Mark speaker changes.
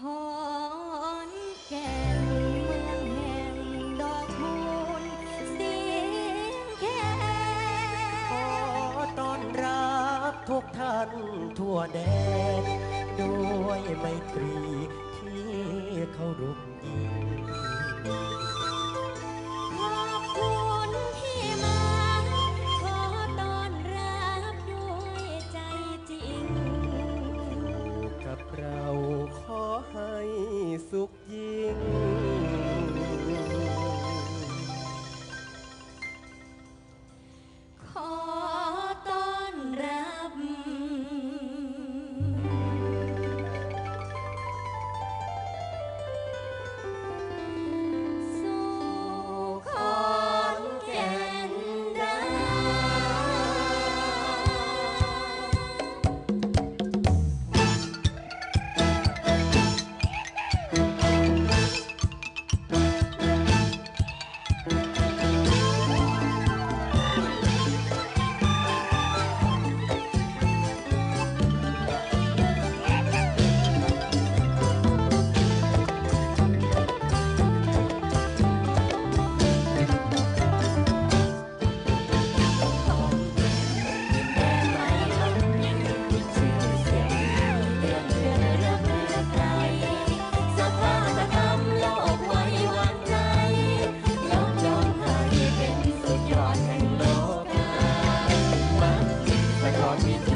Speaker 1: อนแก่นเมืองแห่งดอกมูลเสียงแคนขอ
Speaker 2: ตอนรับทุกท่าน
Speaker 1: ทั่
Speaker 2: ว
Speaker 1: แดน ด้วยไมตรี
Speaker 2: ท
Speaker 1: ี่
Speaker 2: เขารุมยิง
Speaker 1: we